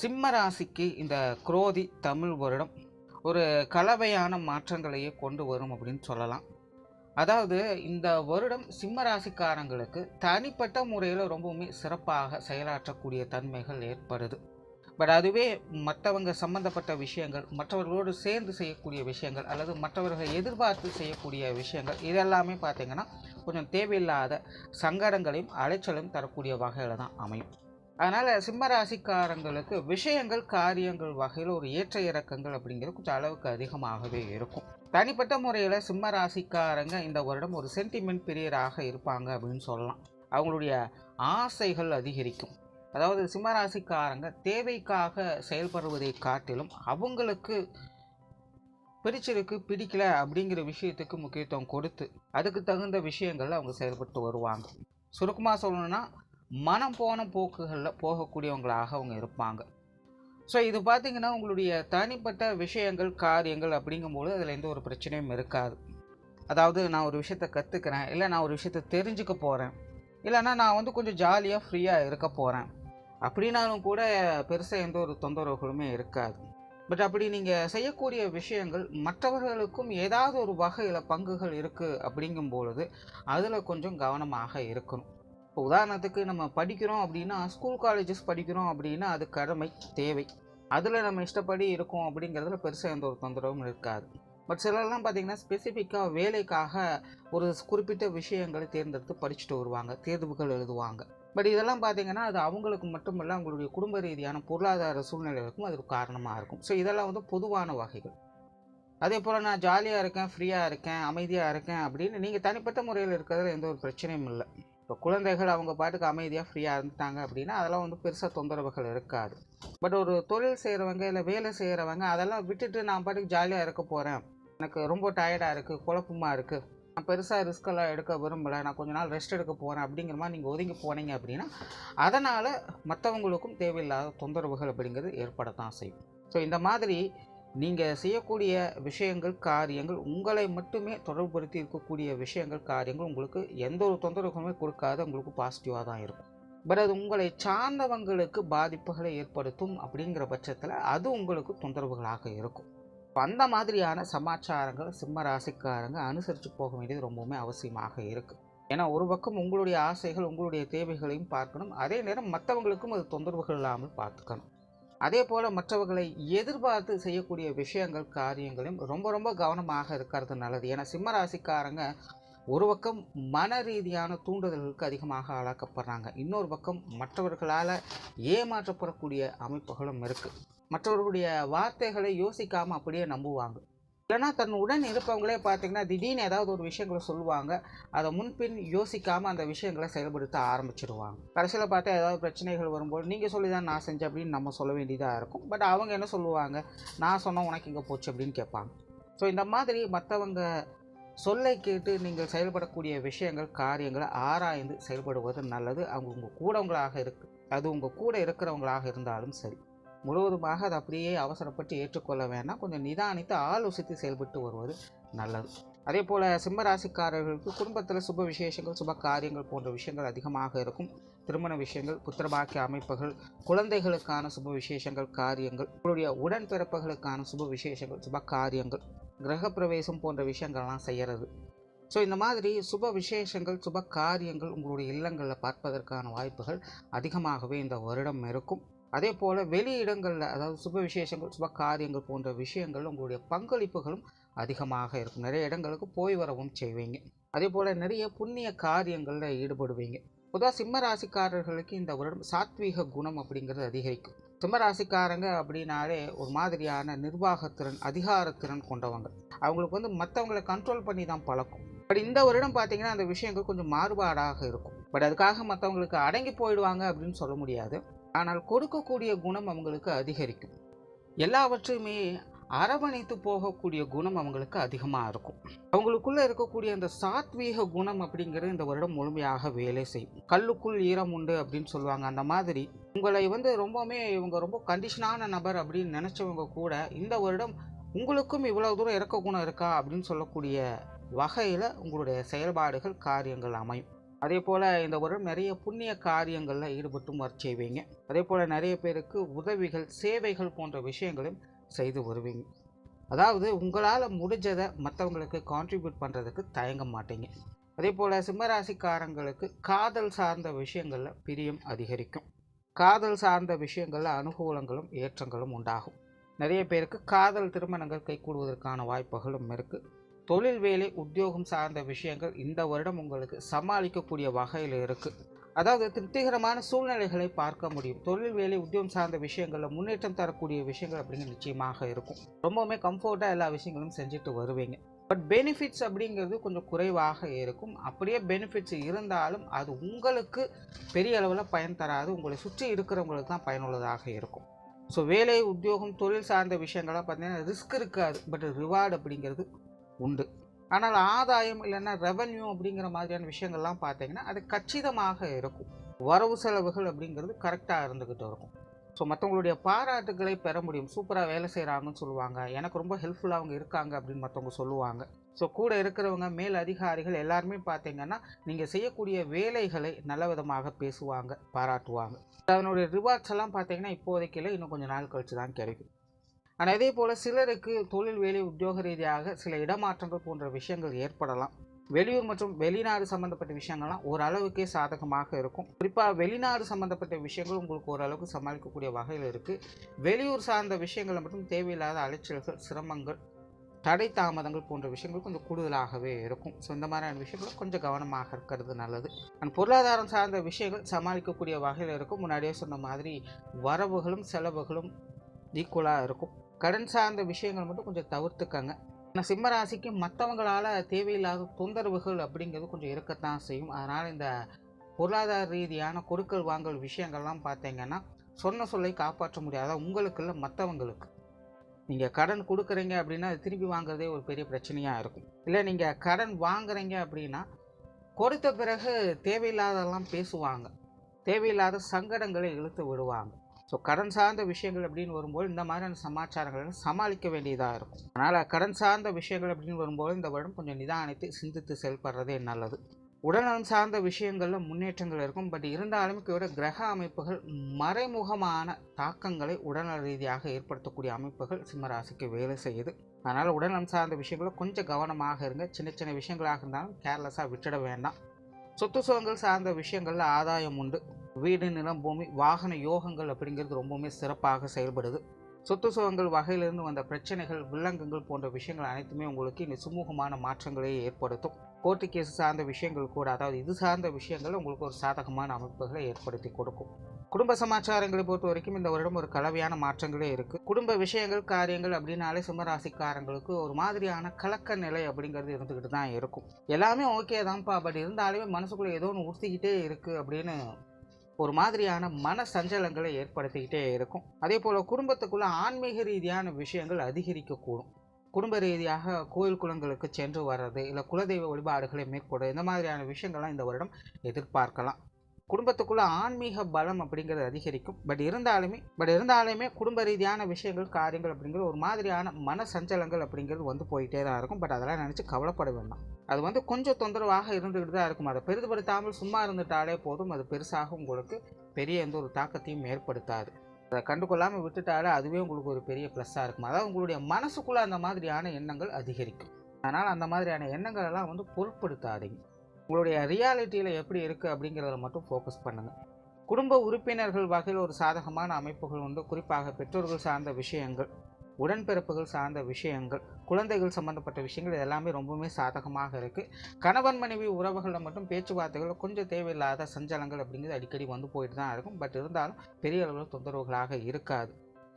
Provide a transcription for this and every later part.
சிம்ம ராசிக்கு இந்த குரோதி தமிழ் வருடம் ஒரு கலவையான மாற்றங்களையே கொண்டு வரும் அப்படின்னு சொல்லலாம். அதாவது இந்த வருடம் சிம்ம ராசிக்காரங்களுக்கு தனிப்பட்ட முறையில் ரொம்பவுமே சிறப்பாக செயலாற்றக்கூடிய தன்மைகள் ஏற்படுது. பட் அதுவே மற்றவங்க சம்பந்தப்பட்ட விஷயங்கள் மற்றவர்களோடு சேர்ந்து செய்யக்கூடிய விஷயங்கள் அல்லது மற்றவர்கள் எதிர்பார்த்து செய்யக்கூடிய விஷயங்கள் இதெல்லாமே பார்த்திங்கன்னா கொஞ்சம் தேவையில்லாத சங்கடங்களையும் அலைச்சலையும் தரக்கூடிய வகையில் தான் அமையும். அதனால் சிம்மராசிக்காரங்களுக்கு விஷயங்கள் காரியங்கள் வகையில் ஒரு ஏற்ற இறக்கங்கள் அப்படிங்கிறது கொஞ்சம் அளவுக்கு அதிகமாகவே இருக்கும். தனிப்பட்ட முறையில் சிம்ம ராசிக்காரங்க இந்த வருடம் ஒரு சென்டிமெண்ட் பிரியராக இருப்பாங்க அப்படின்னு சொல்லலாம். அவங்களுடைய ஆசைகள் அதிகரிக்கும். அதாவது சிம்மராசிக்காரங்க தேவைக்காக செயல்படுவதை காட்டிலும் அவங்களுக்கு பிடிச்சிருக்கு பிடிக்கல அப்படிங்கிற விஷயத்துக்கு முக்கியத்துவம் கொடுத்து அதுக்கு தகுந்த விஷயங்கள் அவங்க செயல்பட்டு வருவாங்க. சுருக்கமாக சொல்லணும்னா மனம் போன போக்குகளில் போகக்கூடியவங்களாக அவங்க இருப்பாங்க. ஸோ இது பார்த்திங்கன்னா உங்களுடைய தனிப்பட்ட விஷயங்கள் காரியங்கள் அப்படிங்கும்போது அதில் எந்த ஒரு பிரச்சனையும் இருக்காது. அதாவது நான் ஒரு விஷயத்த கற்றுக்கிறேன் இல்லை நான் ஒரு விஷயத்த தெரிஞ்சுக்க போகிறேன் இல்லைன்னா நான் வந்து கொஞ்சம் ஜாலியாக ஃப்ரீயாக இருக்க போகிறேன் அப்படின்னாலும் கூட பெருசாக எந்த ஒரு தொந்தரவுகளுமே இருக்காது. பட் அப்படி நீங்கள் செய்யக்கூடிய விஷயங்கள் மற்றவர்களுக்கும் ஏதாவது ஒரு வகையில் பங்குகள் இருக்குது அப்படிங்கும்பொழுது அதில் கொஞ்சம் கவனமாக இருக்கணும். இப்போ உதாரணத்துக்கு நம்ம படிக்கிறோம் அப்படின்னா ஸ்கூல் காலேஜஸ் படிக்கிறோம் அப்படின்னா அது கடமை தேவை. அதில் நம்ம இஷ்டப்படி இருக்கோம் அப்படிங்கிறதுல பெருசாக எந்த ஒரு தொந்தரவும் இருக்காது. பட் சிலர்லாம் பார்த்தீங்கன்னா ஸ்பெசிஃபிக்காக வேலைக்காக ஒரு குறிப்பிட்ட விஷயங்களை தேர்ந்தெடுத்து படிச்சுட்டு வருவாங்க தேர்வுகள் எழுதுவாங்க. பட் இதெல்லாம் பார்த்தீங்கன்னா அது அவங்களுக்கு மட்டும் அவங்களுடைய குடும்ப ரீதியான பொருளாதார சூழ்நிலைகளுக்கும் அதுக்கு காரணமாக இருக்கும். ஸோ இதெல்லாம் வந்து பொதுவான வகைகள். அதே போல் நான் ஜாலியாக இருக்கேன் ஃப்ரீயாக இருக்கேன் அமைதியாக இருக்கேன் அப்படின்னு நீங்கள் தனிப்பட்ட முறையில் இருக்கிறதுல எந்த ஒரு பிரச்சனையும் இல்லை. இப்போ குழந்தைகள் அவங்க பாட்டுக்கு அமைதியாக ஃப்ரீயாக இருந்துட்டாங்க அப்படின்னா அதெல்லாம் வந்து பெருசாக தொந்தரவுகள் இருக்காது. பட் ஒரு தொழில் செய்கிறவங்க இல்லை வேலை செய்கிறவங்க அதெல்லாம் விட்டுட்டு நான் பாட்டுக்கு ஜாலியாக இருக்க போகிறேன் எனக்கு ரொம்ப டயர்டாக இருக்குது குழப்பமாக இருக்குது நான் பெருசாக ரிஸ்கெல்லாம் எடுக்க விரும்பலை. நான் கொஞ்ச நாள் ரெஸ்ட் எடுக்க போகிறேன் அப்படிங்கிற மாதிரி நீங்கள் ஒதுங்கி போனீங்க அப்படின்னா அதனால் மற்றவங்களுக்கும் தேவையில்லாத தொந்தரவுகள் அப்படிங்கிறது ஏற்படத்தான் செய்யும். ஸோ இந்த மாதிரி நீங்கள் செய்யக்கூடிய விஷயங்கள் காரியங்கள் உங்களை மட்டுமே தொடர்புபடுத்தி இருக்கக்கூடிய விஷயங்கள் காரியங்கள் உங்களுக்கு எந்த ஒரு தொந்தரவுமே கொடுக்காத. உங்களுக்கு பாசிட்டிவாக தான் இருக்கும். பட் அது உங்களை சார்ந்தவங்களுக்கு பாதிப்புகளை ஏற்படுத்தும் அப்படிங்கிற பட்சத்தில் அது உங்களுக்கு தொந்தரவுகளாக இருக்கும். அந்த மாதிரியான சமாச்சாரங்கள் சிம்ம ராசிக்காரங்க அனுசரித்து போக வேண்டியது ரொம்பவுமே அவசியமாக இருக்குது ஏன்னா ஒரு பக்கம் உங்களுடைய ஆசைகள் உங்களுடைய தேவைகளையும் பார்க்கணும். அதே நேரம் மற்றவங்களுக்கும் அது தொந்தரவுகள் இல்லாமல் பார்த்துக்கணும். அதே போல் மற்றவர்களை எதிர்பார்த்து செய்யக்கூடிய விஷயங்கள் காரியங்களையும் ரொம்ப ரொம்ப கவனமாக இருக்கிறது நல்லது. ஏன்னா சிம்ம ராசிக்காரங்க ஒரு பக்கம் மன ரீதியான தூண்டுதல்களுக்கு அதிகமாக ஆளாக்கப்படுறாங்க. இன்னொரு பக்கம் மற்றவர்களால் ஏமாற்றப்படக்கூடிய அமைப்புகளும் இருக்குது மற்றவர்களுடைய வார்த்தைகளை யோசிக்காமல் அப்படியே நம்புவாங்க. இல்லைன்னா தன் உடன் இருப்பவங்களே பார்த்தீங்கன்னா திடீர்னு ஏதாவது ஒரு விஷயங்களை சொல்லுவாங்க. அதை முன்பின் யோசிக்காமல் அந்த விஷயங்களை செயல்படுத்த ஆரம்பிச்சிடுவாங்க கடைசியில் பார்த்தா ஏதாவது பிரச்சனைகள் வரும்போது நீங்கள் சொல்லி தான் நான் செஞ்சேன் அப்படின்னு நம்ம சொல்ல வேண்டியதாக இருக்கும். பட் அவங்க என்ன சொல்லுவாங்க? நான் சொன்னால் உனக்கு இங்கே போச்சு அப்படின்னு கேட்பாங்க. ஸோ இந்த மாதிரி மற்றவங்க சொல்லை கேட்டு நீங்கள் செயல்படக்கூடிய விஷயங்கள் காரியங்களை ஆராய்ந்து செயல்படுவது நல்லது. அவங்க உங்கள் கூடவங்களாக இருக்கு அது உங்கள் கூட இருக்கிறவங்களாக இருந்தாலும் சரி. முழுவதுமாக அதை அப்படியே அவசரப்பட்டு ஏற்றுக்கொள்ள வேண்டாம் கொஞ்சம் நிதானித்து ஆலோசித்து செயல்பட்டு வருவது நல்லது. அதே போல் சிம்மராசிக்காரர்களுக்கு குடும்பத்தில் சுப விசேஷங்கள் சுப காரியங்கள் போன்ற விஷயங்கள் அதிகமாக இருக்கும். திருமண விஷயங்கள் புத்திரபாக்கிய அமைப்புகள் குழந்தைகளுக்கான சுப விசேஷங்கள் காரியங்கள் உங்களுடைய உடன்பிறப்புகளுக்கான சுப விசேஷங்கள் சுப காரியங்கள் கிரகப்பிரவேசம் போன்ற விஷயங்கள்லாம் செய்கிறது ஸோ இந்த மாதிரி சுப விசேஷங்கள் சுப காரியங்கள் உங்களுடைய இல்லங்களில் பார்ப்பதற்கான வாய்ப்புகள் அதிகமாகவே இந்த வருடம் இருக்கும். அதே போல் வெளி இடங்களில் அதாவது சுப விசேஷங்கள் சுப காரியங்கள் போன்ற விஷயங்கள் உங்களுடைய பங்களிப்புகளும் அதிகமாக இருக்கும். நிறைய இடங்களுக்கு போய் வரவும் செய்வீங்க. அதே போல் நிறைய புண்ணிய காரியங்களில் ஈடுபடுவீங்க. பொதுவாக சிம்ம ராசிக்காரர்களுக்கு இந்த வருடம் சாத்வீக குணம் அப்படிங்கிறது அதிகரிக்கும். சிம்ம ராசிக்காரங்க அப்படின்னாலே ஒரு மாதிரியான நிர்வாகத்திறன் அதிகாரத்திறன் கொண்டவங்க. அவங்களுக்கு வந்து மற்றவங்களை கண்ட்ரோல் பண்ணி தான் பழக்கும். பட் இந்த வருடம் பார்த்தீங்கன்னா அந்த விஷயங்கள் கொஞ்சம் மாறுபாடாக இருக்கும். பட் அதுக்காக மற்றவங்களுக்கு அடங்கி போயிடுவாங்க அப்படின்னு சொல்ல முடியாது. ஆனால் கொடுக்கக்கூடிய குணம் அவங்களுக்கு அதிகரிக்கும். எல்லாவற்றையுமே அரவணைத்து போகக்கூடிய குணம் அவங்களுக்கு அதிகமாக இருக்கும். அவங்களுக்குள்ள இருக்கக்கூடிய அந்த சாத்வீக குணம் அப்படிங்கிறது இந்த வருடம் முழுமையாக வேலை செய்யும். கல்லுக்குள் ஈரம் உண்டு அப்படின்னு சொல்லுவாங்க. அந்த மாதிரி உங்களை வந்து ரொம்பவுமே இவங்க ரொம்ப கண்டிஷனான நபர் அப்படின்னு நினச்சவங்க கூட இந்த வருடம் உங்களுக்கும் இவ்வளோ தூரம் இறக்க குணம் இருக்கா அப்படின்னு சொல்லக்கூடிய வகையில் உங்களுடைய செயல்பாடுகள் காரியங்கள் அமையும். அதே போல் இந்த வருடம் நிறைய புண்ணிய காரியங்களில் ஈடுபட்டும் வர செய்வீங்க. அதே போல் நிறைய பேருக்கு உதவிகள் சேவைகள் போன்ற விஷயங்களையும் செய்து வருவீங்க. அதாவது உங்களால் முடிஞ்சதை மற்றவங்களுக்கு கான்ட்ரிபியூட் பண்ணுறதுக்கு தயங்க மாட்டீங்க. அதே போல் சிம்மராசிக்காரங்களுக்கு காதல் சார்ந்த விஷயங்களில் பிரியம் அதிகரிக்கும். காதல் சார்ந்த விஷயங்களில் அனுகூலங்களும் ஏற்றங்களும் உண்டாகும். நிறைய பேருக்கு காதல் திருமணங்கள் கைகூடுவதற்கான வாய்ப்புகளும் இருக்குது தொழில் வேலை உத்தியோகம் சார்ந்த விஷயங்கள் இந்த வருடம் உங்களுக்கு சமாளிக்கக்கூடிய வகையில் இருக்குது அதாவது திருப்திகரமான சூழ்நிலைகளை பார்க்க முடியும். தொழில் வேலை உத்தியோகம் சார்ந்த விஷயங்களில் முன்னேற்றம் தரக்கூடிய விஷயங்கள் அப்படிங்கிறது நிச்சயமாக இருக்கும். ரொம்பவுமே கம்ஃபர்ட்டாக எல்லா விஷயங்களும் செஞ்சுட்டு வருவீங்க. பட் பெனிஃபிட்ஸ் அப்படிங்கிறது கொஞ்சம் குறைவாக இருக்கும். அப்படியே பெனிஃபிட்ஸ் இருந்தாலும் அது உங்களுக்கு பெரிய அளவில் பயன் தராது. உங்களை சுற்றி இருக்கிறவங்களுக்கு தான் பயனுள்ளதாக இருக்கும். ஸோ வேலை உத்தியோகம் தொழில் சார்ந்த விஷயங்கள்லாம் பார்த்தீங்கன்னா ரிஸ்க் இருக்காது. பட் ரிவார்டு அப்படிங்கிறது உண்டு. ஆனால் ஆதாயம் இல்லைன்னா ரெவன்யூ அப்படிங்கிற மாதிரியான விஷயங்கள்லாம் பார்த்தீங்கன்னா அது கச்சிதமாக இருக்கும். வரவு செலவுகள் அப்படிங்கிறது கரெக்டாக இருந்துக்கிட்டு இருக்கும். ஸோ மற்றவங்களுடைய பாராட்டுகளை பெற முடியும். சூப்பராக வேலை செய்கிறாங்கன்னு சொல்லுவாங்க. எனக்கு ரொம்ப ஹெல்ப்ஃபுல்லாக அவங்க இருக்காங்க அப்படின்னு மற்றவங்க சொல்லுவாங்க. ஸோ கூட இருக்கிறவங்க மேல் அதிகாரிகள் எல்லாருமே பார்த்தீங்கன்னா நீங்கள் செய்யக்கூடிய வேலைகளை நல்ல விதமாக பேசுவாங்க பாராட்டுவாங்க. அதனுடைய ரிவார்ட்ஸ் எல்லாம் பார்த்தீங்கன்னா இப்போதைக்கு இல்லை. இன்னும் கொஞ்சம் நாள் கழிச்சு தான் கிடைக்கும். ஆனால் அதே போல் சிலருக்கு தொழில் வேலை உத்தியோக ரீதியாக சில இடமாற்றங்கள் போன்ற விஷயங்கள் ஏற்படலாம். வெளியூர் மற்றும் வெளிநாடு சம்மந்தப்பட்ட விஷயங்கள்லாம் ஓரளவுக்கே சாதகமாக இருக்கும். குறிப்பாக வெளிநாடு சம்மந்தப்பட்ட விஷயங்கள் உங்களுக்கு ஓரளவுக்கு சமாளிக்கக்கூடிய வகையில் இருக்குது வெளியூர் சார்ந்த விஷயங்களை மட்டும் தேவையில்லாத அலைச்சல்கள் சிரமங்கள் தடை தாமதங்கள் போன்ற விஷயங்கள் கொஞ்சம் கூடுதலாகவே இருக்கும். ஸோ இந்த மாதிரியான விஷயங்கள் கொஞ்சம் கவனமாக இருக்கிறது நல்லது. அண்ட் பொருளாதாரம் சார்ந்த விஷயங்கள் சமாளிக்கக்கூடிய வகையில் இருக்கும். முன்னாடியே சொன்ன மாதிரி வரவுகளும் செலவுகளும் ஈக்குவலாக இருக்கும். கடன் சார்ந்த விஷயங்கள் மட்டும் கொஞ்சம் தவிர்த்துக்கங்க. ஆனால் சிம்மராசிக்கு மற்றவங்களால் தேவையில்லாத தொந்தரவுகள் அப்படிங்கிறது கொஞ்சம் இருக்கத்தான் செய்யும். அதனால் இந்த பொருளாதார ரீதியான கொடுக்கல் வாங்கல் விஷயங்கள்லாம் பார்த்தீங்கன்னா சொன்ன சொல்லை காப்பாற்ற முடியாத. உங்களுக்கு இல்லை மற்றவங்களுக்கு நீங்கள் கடன் கொடுக்குறீங்க அப்படின்னா அது திருப்பி வாங்குறதே ஒரு பெரிய பிரச்சனையாக இருக்கும். இல்லை நீங்கள் கடன் வாங்குறீங்க அப்படின்னா கொடுத்த பிறகு தேவையில்லாதெல்லாம் பேசுவாங்க. தேவையில்லாத சங்கடங்களை இழுத்து விடுவாங்க. ஸோ கடன் சார்ந்த விஷயங்கள் அப்படின்னு வரும்போது இந்த மாதிரியான சமாச்சாரங்கள் சமாளிக்க வேண்டியதாக இருக்கும். அதனால் கடன் சார்ந்த விஷயங்கள் அப்படின்னு வரும்போது இந்த வருடம் கொஞ்சம் நிதானித்து சிந்தித்து செயல்படுறதே நல்லது. உடல்நலம் சார்ந்த விஷயங்களில் முன்னேற்றங்கள் இருக்கும். பட் இருந்தாலும் கூட கிரக அமைப்புகள் மறைமுகமான தாக்கங்களை உடல்நல ரீதியாக ஏற்படுத்தக்கூடிய அமைப்புகள் சிம்மராசிக்கு வேலை செய்யுது. அதனால் உடல்நலம் சார்ந்த விஷயங்களை கொஞ்சம் கவனமாக இருங்க. சின்ன சின்ன விஷயங்களாக இருந்தாலும் கேர்லெஸ்ஸாக விட்டுட வேண்டாம். சொத்து சுகங்கள் சார்ந்த விஷயங்களில் ஆதாயம் உண்டு. வீடு நிலம் பூமி வாகன யோகங்கள் அப்படிங்கிறது ரொம்பவுமே சிறப்பாக செயல்படுது. சொத்து சுகங்கள் வகையிலிருந்து வந்த பிரச்சனைகள் வில்லங்கங்கள் போன்ற விஷயங்கள் அனைத்துமே உங்களுக்கு இந்த சுமூகமான மாற்றங்களை ஏற்படுத்தும். கோர்ட்டு கேஸ் சார்ந்த விஷயங்கள் கூட அதாவது இது சார்ந்த விஷயங்கள் உங்களுக்கு ஒரு சாதகமான அமைப்புகளை ஏற்படுத்தி கொடுக்கும். குடும்ப சமாச்சாரங்களை பொறுத்த வரைக்கும் இந்த வருடம் ஒரு கலவையான மாற்றங்களே இருக்குது குடும்ப விஷயங்கள் காரியங்கள் அப்படின்னாலே சிம்மராசிக்காரங்களுக்கு ஒரு மாதிரியான கலக்க நிலை அப்படிங்கிறது இருந்துக்கிட்டு தான் இருக்கும். எல்லாமே ஓகே தான்ப்பா பட் இருந்தாலுமே மனசுக்குள்ளே ஏதோ ஒன்று உறுத்திக்கிட்டே இருக்குது அப்படின்னு ஒரு மாதிரியான மன சஞ்சலங்களை ஏற்படுத்திக்கிட்டே இருக்கும். அதே போல் குடும்பத்துக்குள்ள ஆன்மீக ரீதியான விஷயங்கள் அதிகரிக்கக்கூடும். குடும்ப ரீதியாக கோயில் குளங்களுக்கு சென்று வர்றது இல்லை குலதெய்வ வழிபாடுகளை மேற்கொள்வது இந்த மாதிரியான விஷயங்கள்லாம் இந்த வருடம் எதிர்பார்க்கலாம். குடும்பத்துக்குள்ளே ஆன்மீக பலம் அப்படிங்கிறது அதிகரிக்கும். பட் இருந்தாலுமே பட் இருந்தாலுமே குடும்ப ரீதியான விஷயங்கள் காரியங்கள் அப்படிங்கிற ஒரு மாதிரியான மன சஞ்சலங்கள் அப்படிங்கிறது வந்து போயிட்டே தான் இருக்கும். பட் அதெல்லாம் நினச்சி கவலைப்பட வேண்டாம். அது வந்து கொஞ்சம் தொந்தரவாக இருந்துக்கிட்டு தான் இருக்கும். அதை பெரிதுபடுத்தாமல் சும்மா இருந்துட்டாலே போதும். அது பெருசாக உங்களுக்கு பெரிய எந்த ஒரு தாக்கத்தையும் ஏற்படுத்தாது. அதை கண்டுகொள்ளாமல் விட்டுட்டாலே அதுவே உங்களுக்கு ஒரு பெரிய ப்ளஸ்ஸாக இருக்கும். அதாவது உங்களுடைய மனசுக்குள்ளே அந்த மாதிரியான எண்ணங்கள் அதிகரிக்கும். அதனால் அந்த மாதிரியான எண்ணங்கள் எல்லாம் வந்து பொருட்படுத்தாதீங்க. உங்களுடைய ரியாலிட்டியில் எப்படி இருக்குது அப்படிங்கிறத மட்டும் ஃபோக்கஸ் பண்ணுங்கள் குடும்ப உறுப்பினர்கள் வகையில் ஒரு சாதகமான அமைப்புகள் உண்டு. குறிப்பாக பெற்றோர்கள் சார்ந்த விஷயங்கள் உடன்பிறப்புகள் சார்ந்த விஷயங்கள் குழந்தைகள் சம்மந்தப்பட்ட விஷயங்கள் இது எல்லாமே ரொம்பவுமே சாதகமாக இருக்குது கணவன் மனைவி உறவுகளில் மட்டும் பேச்சுவார்த்தைகள் கொஞ்சம் தேவையில்லாத சஞ்சலங்கள் அப்படிங்கிறது அடிக்கடி வந்து போயிட்டு தான் இருக்கும். பட் இருந்தாலும் பெரிய அளவில் தொந்தரவுகளாக இருக்காது.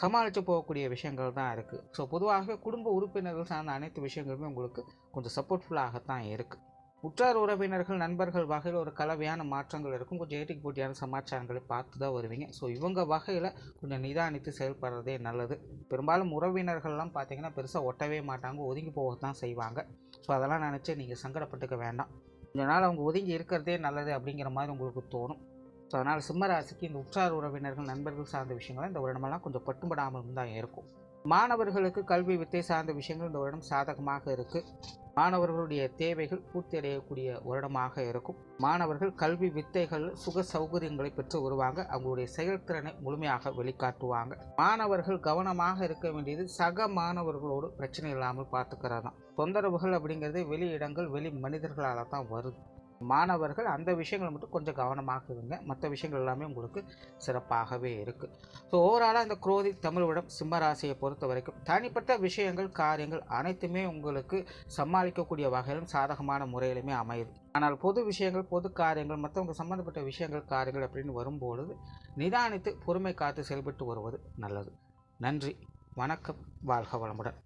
சமாளித்து போகக்கூடிய விஷயங்கள் தான் இருக்குது ஸோ பொதுவாகவே குடும்ப உறுப்பினர்கள் சார்ந்த அனைத்து விஷயங்களுமே உங்களுக்கு கொஞ்சம் சப்போர்ட்ஃபுல்லாகத்தான் இருக்குது உற்றார் உறவினர்கள் நண்பர்கள் வகையில் ஒரு கலவையான மாற்றங்கள் இருக்கும். கொஞ்சம் ஏட்டிக்கு போட்டியான சமாச்சாரங்களை பார்த்து தான் வருவீங்க. ஸோ இவங்க வகையில் கொஞ்சம் நிதானித்து செயல்படுறதே நல்லது. பெரும்பாலும் உறவினர்கள்லாம் பார்த்தீங்கன்னா பெருசாக ஒட்டவே மாட்டாங்க. ஒதுங்கி போகத்தான் செய்வாங்க. ஸோ அதெல்லாம் நினச்சி நீங்கள் சங்கடப்பட்டுக்க வேண்டாம். கொஞ்ச நாள் அவங்க ஒதுங்கி இருக்கிறதே நல்லது அப்படிங்கிற மாதிரி உங்களுக்கு தோணும். ஸோ அதனால் சிம்மராசிக்கு இந்த உற்றார் உறவினர்கள் நண்பர்கள் சார்ந்த விஷயங்கள்லாம் இந்த வருடமெல்லாம் கொஞ்சம் பட்டுப்படாமல் தான் இருக்கும். மாணவர்களுக்கு கல்வி வித்தை சார்ந்த விஷயங்கள் இந்த வருடம் சாதகமாக இருக்குது மாணவர்களுடைய தேவைகள் பூர்த்தி அடையக்கூடிய வருடமாக இருக்கும். மாணவர்கள் கல்வி வித்தைகள் சுக சௌகரியங்களை பெற்று வருவாங்க. அவங்களுடைய செயல்திறனை முழுமையாக வெளிக்காட்டுவாங்க. மாணவர்கள் கவனமாக இருக்க வேண்டியது சக மாணவர்களோடு பிரச்சனை இல்லாமல் பார்த்துக்கிறது தான் தொந்தரவுகள் அப்படிங்கிறது வெளி இடங்கள் வெளி மனிதர்களால் தான் வருது. மாணவர்கள் அந்த விஷயங்கள் மட்டும் கொஞ்சம் கவனமாக இருங்க மற்ற விஷயங்கள் எல்லாமே உங்களுக்கு சிறப்பாகவே இருக்குது ஸோ ஓவராலாக இந்த குரோதி தமிழ்விடம் சிம்மராசியை பொறுத்த வரைக்கும் தனிப்பட்ட விஷயங்கள் காரியங்கள் அனைத்துமே உங்களுக்கு சமாளிக்கக்கூடிய வகையிலும் சாதகமான முறையிலுமே அமையுது. ஆனால் பொது விஷயங்கள் பொது காரியங்கள் மற்றவங்க சம்மந்தப்பட்ட விஷயங்கள் காரியங்கள் அப்படின்னு வரும்பொழுது நிதானித்து பொறுமை காத்து செயல்பட்டு வருவது நல்லது. நன்றி. வணக்கம். வாழ்க வளமுடன்.